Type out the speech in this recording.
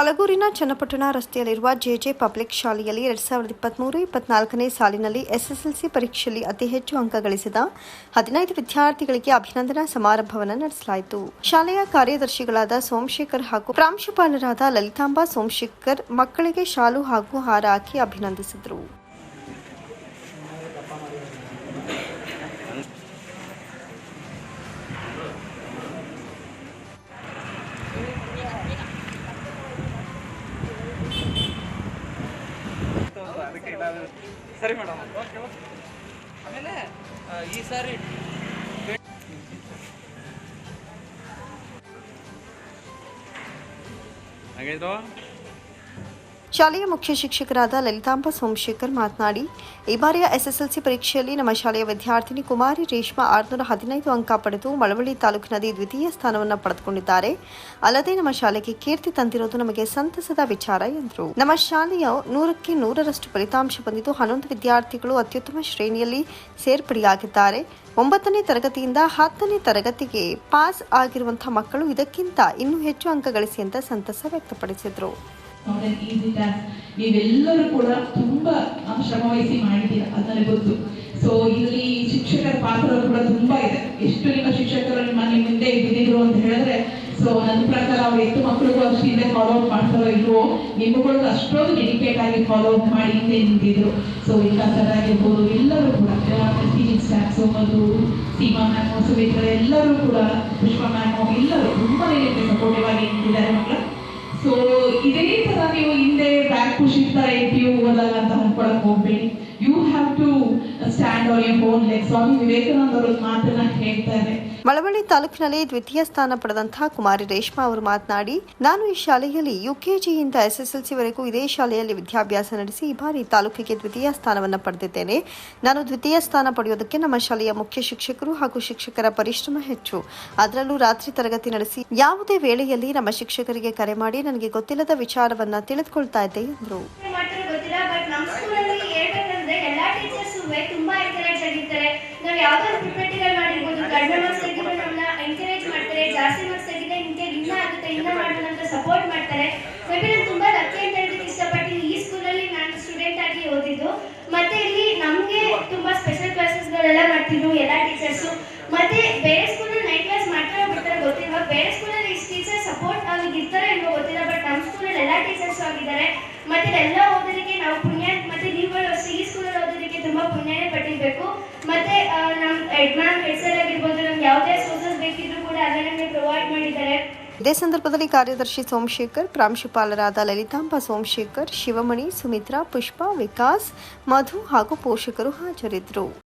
ಹಲಗೂರಿನ ಚನ್ನಪಟ್ಟಣ ರಸ್ತೆಯಲ್ಲಿರುವ JJ public ಶಾಲೆಯಲ್ಲಿ ಎರಡ್ ಸಾವಿರದ ಇಪ್ಪತ್ತ್ಮೂರು ಇಪ್ಪತ್ನಾಲ್ಕನೇ ಸಾಲಿನಲ್ಲಿ ಎಸ್ಎಸ್ಎಲ್ಸಿ ಪರೀಕ್ಷೆಯಲ್ಲಿ ಅತಿ ಹೆಚ್ಚು ಅಂಕ ಗಳಿಸಿದ ಹದಿನೈದು ವಿದ್ಯಾರ್ಥಿಗಳಿಗೆ ಅಭಿನಂದನಾ ಸಮಾರಂಭವನ್ನು ನಡೆಸಲಾಯಿತು. ಶಾಲೆಯ ಕಾರ್ಯದರ್ಶಿಗಳಾದ ಸೋಮಶೇಖರ್ ಹಾಗೂ ಪ್ರಾಂಶುಪಾಲರಾದ ಲಲಿತಾಂಬಾ ಸೋಮಶೇಖರ್ ಮಕ್ಕಳಿಗೆ ಶಾಲು ಹಾಗೂ ಹಾರ ಹಾಕಿ ಅಭಿನಂದಿಸಿದರು. ಸರಿ ಮೇಡಮ್. ಓಕೆ ಆಮೇಲೆ ಈ ಸಾರಿ ಹಾಗಿದ್ರು ಶಾಲೆಯ ಮುಖ್ಯ ಶಿಕ್ಷಕರಾದ ಲಲಿತಾಂಬ ಸೋಮಶೇಖರ್ ಮಾತನಾಡಿ, ಈ ಬಾರಿಯ ಎಸ್ಎಸ್ಎಲ್ಸಿ ಪರೀಕ್ಷೆಯಲ್ಲಿ ನಮ್ಮ ಶಾಲೆಯ ವಿದ್ಯಾರ್ಥಿನಿ ಕುಮಾರಿ ರೇಷ್ಮಾ ಆರುನೂರ ಹದಿನೈದು ಅಂಕ ಪಡೆದು ಮಳವಳ್ಳಿ ತಾಲೂಕಿನಲ್ಲಿ ದ್ವಿತೀಯ ಸ್ಥಾನವನ್ನು ಪಡೆದುಕೊಂಡಿದ್ದಾರೆ. ಅಲ್ಲದೆ ನಮ್ಮ ಶಾಲೆಗೆ ಕೀರ್ತಿ ತಂದಿರೋದು ನಮಗೆ ಸಂತಸದ ವಿಚಾರ, ಎಂದರು. ನಮ್ಮ ಶಾಲೆಯ ನೂರಕ್ಕೆ ನೂರರಷ್ಟು ಫಲಿತಾಂಶ ಬಂದಿದ್ದು, ಹನ್ನೊಂದು ವಿದ್ಯಾರ್ಥಿಗಳು ಅತ್ಯುತ್ತಮ ಶ್ರೇಣಿಯಲ್ಲಿ ಸೇರ್ಪಡೆಯಾಗಿದ್ದಾರೆ. ಒಂಬತ್ತನೇ ತರಗತಿಯಿಂದ ಹತ್ತನೇ ತರಗತಿಗೆ ಪಾಸ್ ಆಗಿರುವಂತಹ ಮಕ್ಕಳು ಇದಕ್ಕಿಂತ ಇನ್ನೂ ಹೆಚ್ಚು ಅಂಕ ಗಳಿಸಿ ಅಂತ ಸಂತಸ ವ್ಯಕ್ತಪಡಿಸಿದರು. ನಾಟ್ ಈಸಿ ಟಾಸ್ಕ್ ನೀವೆಲ್ಲರೂ ಕೂಡ ತುಂಬಾ ಶ್ರಮ ಶ್ರಮವಹಿಸಿ ಮಾಡಿದ್ದೀರಾ? ಅದು ನನಗೆ ಗೊತ್ತು. ಸೊ ಇಲ್ಲಿ ಶಿಕ್ಷಕರ ಪಾತ್ರ ಕೂಡ ತುಂಬಾ ಇದೆ. ಎಷ್ಟು ನಿಮ್ಮ ಶಿಕ್ಷಕರು ನಿಮ್ಮ ನಿಮ್ಮ ಮುಂದೆ ಇದ್ದಿದ್ರು ಅಂತ ಹೇಳಿದ್ರೆ ಸೊ ನನ್ನ ಪ್ರಕಾರ ಅವ್ರು ಎಷ್ಟು ಮಕ್ಕಳಿಗೂ ಅಷ್ಟು ಹಿಂದೆ ಫಾಲೋ ಅಪ್ ಮಾಡ್ತಾರೋ ಇಲ್ವೋ ನಿಮ್ಗಳು ಅಷ್ಟೊಂದು ಡೆಡಿಕೇಟ್ ಆಗಿ ಫಾಲೋ ಅಪ್ ಮಾಡಿ ಹಿಂದೆ ನಿಂತಿದ್ರು. ಸೊ ವಿಕಾಸ್ ಸರ್ ಆಗಿರ್ಬೋದು, ಎಲ್ಲರೂ ಕೂಡ teaching staffs Madhu Seema ma'am, Sumitra, ಎಲ್ಲರೂ ಕೂಡ, ಪುಷ್ಪ ಮ್ಯಾಮ್, ಎಲ್ಲರೂ ತುಂಬಾ ಸಪೋರ್ಟಿವ್ ಆಗಿ ನಿಂತಿದ್ದಾರೆ ಮಕ್ಕಳು. खुशी तो तरह की वो बदला था हम पढ़ को पे यू हैव टू ಮಳವಳ್ಳಿ ತಾಲೂಕಿನಲ್ಲಿ ದ್ವಿತೀಯ ಸ್ಥಾನ ಪಡೆದಂತಹ ಕುಮಾರಿ ರೇಷ್ಮಾ ಅವರು ಮಾತನಾಡಿ, ನಾನು ಈ ಶಾಲೆಯಲ್ಲಿ ಯುಕೆಜಿಯಿಂದ ಎಸ್ಎಸ್ಎಲ್ಸಿ ವರೆಗೂ ಇದೇ ಶಾಲೆಯಲ್ಲಿ ವಿದ್ಯಾಭ್ಯಾಸ ನಡೆಸಿ ಈ ಬಾರಿ ತಾಲೂಕಿಗೆ ದ್ವಿತೀಯ ಸ್ಥಾನವನ್ನು ಪಡೆದಿದ್ದೇನೆ. ನಾನು ದ್ವಿತೀಯ ಸ್ಥಾನ ಪಡೆಯೋದಕ್ಕೆ ನಮ್ಮ ಶಾಲೆಯ ಮುಖ್ಯ ಶಿಕ್ಷಕರು ಹಾಗೂ ಶಿಕ್ಷಕರ ಪರಿಶ್ರಮ ಹೆಚ್ಚು. ಅದರಲ್ಲೂ ರಾತ್ರಿ ತರಗತಿ ನಡೆಸಿ ಯಾವುದೇ ವೇಳೆಯಲ್ಲಿ ನಮ್ಮ ಶಿಕ್ಷಕರಿಗೆ ಕರೆ ಮಾಡಿ ನನಗೆ ಗೊತ್ತಿಲ್ಲದ ವಿಚಾರವನ್ನ ತಿಳಿದುಕೊಳ್ತಾ ಇದ್ದೆ ಎಂದರು ಮಾಡ್ತಾರೋ ಗೊತ್ತಿಲ್ಲ ಬಟ್ ನಮ್ಮ ಸ್ಕೂಲಲ್ಲಿ ಹೇಳ್ಬೇಕಂದ್ರೆ ಎಲ್ಲಾ ಟೀಚರ್ಸ್ ತುಂಬಾ ಆಗಿರ್ತಾರೆ ನಾವು ಯಾವ್ದಾದ್ರು ಪ್ರಿಪೇಟಿಕಲ್ ಮಾಡಿರ್ಬೋದು ಕಡಿಮೆ ಮಾರ್ಕ್ಸ್ ತೆಗಿದ್ರೆ ನಮ್ಮನ್ನ ಎನ್ಕರೇಜ್ ಮಾಡ್ತಾರೆ, ಜಾಸ್ತಿ ಮಾರ್ಕ್ಸ್ ತೆಗಿದ್ರೆ ನಿಮ್ಗೆ ಇನ್ನ ಆಗುತ್ತೆ, ಇನ್ನ ಮಾಡೋಣ ಅಂತ ಸಪೋರ್ಟ್ ಮಾಡ್ತಾರೆ. ಮೇ ಬಿ ನಾನು ತುಂಬಾ ಲಕ್ಕಿ ಅಂತ ಹೇಳೋದಕ್ಕೆ ಇಷ್ಟಪಡ್ತೀನಿ. ಈ ಸ್ಕೂಲಲ್ಲಿ ನಾನು ಸ್ಟೂಡೆಂಟ್ ಆಗಿ ಓದಿದ್ದು. ಮತ್ತೆ ಇಲ್ಲಿ ನಮ್ಗೆ ತುಂಬಾ ಸ್ಪೆಷಲ್ ಕ್ಲಾಸಸ್ಗಳೆಲ್ಲ ಮಾಡ್ತಿದ್ರು, ಎಲ್ಲಾ ಟೀಚರ್ಸ್ ಮತ್ತೆ ಬೇರೆ ಸ್ಕೂಲಲ್ಲಿ ನೈಟ್ ಕ್ಲಾಸ್ ಮಾಡ್ತಾರೋ ಬಿಡ್ತಾರೋ ಗೊತ್ತಿಲ್ಲ ಬೇರೆ ಸ್ಕೂಲಲ್ಲಿ ಇಷ್ಟು ಟೀಚರ್ ಸಪೋರ್ಟ್ ಅವ್ರಿಗೆ ಇರ್ತಾರೆ ಇಲ್ವೋ ಗೊತ್ತಿಲ್ಲ ಬಟ್ ನಮ್ಮ ಸ್ಕೂಲಲ್ಲಿ ಎಲ್ಲಾ ಟೀಚರ್ಸ್ ಆಗಿದ್ದಾರೆ. ಮತ್ತೆ ಎಲ್ಲ ಓದೋದಕ್ಕೆ ನಾವು ಪುಣ್ಯ, ಮತ್ತೆ ನೀವುಗಳು ಈ ಸ್ಕೂಲಲ್ಲಿ ಓದೋದಕ್ಕೆ ತುಂಬಾ ಪುಣ್ಯನೇ ಪಟ್ಟಿರ್ಬೇಕು ಮತ್ತೆ ನಮ್ ಎಕ್ಸಾಮ್ ಹೆಸರ್ ಆಗಿರ್ಬೋದು, ನಮ್ಗೆ ಯಾವುದೇ ಸೋರ್ಸಸ್ ಬೇಕಿದ್ರು ಕೂಡ ಅದನ್ನ ಪ್ರೊವೈಡ್ ಮಾಡಿದ್ದಾರೆ. ಇದೇ ಸಂದರ್ಭದಲ್ಲಿ ಕಾರ್ಯದರ್ಶಿ ಸೋಮಶೇಖರ್, ಪ್ರಾಂಶುಪಾಲರಾದ ಲಲಿತಾಂಬ ಸೋಮಶೇಖರ್, ಶಿವಮಣಿ, ಸುಮಿತ್ರಾ, ಪುಷ್ಪ, ವಿಕಾಸ್, ಮಧು ಹಾಗೂ ಪೋಷಕರು ಹಾಜರಿದ್ದರು.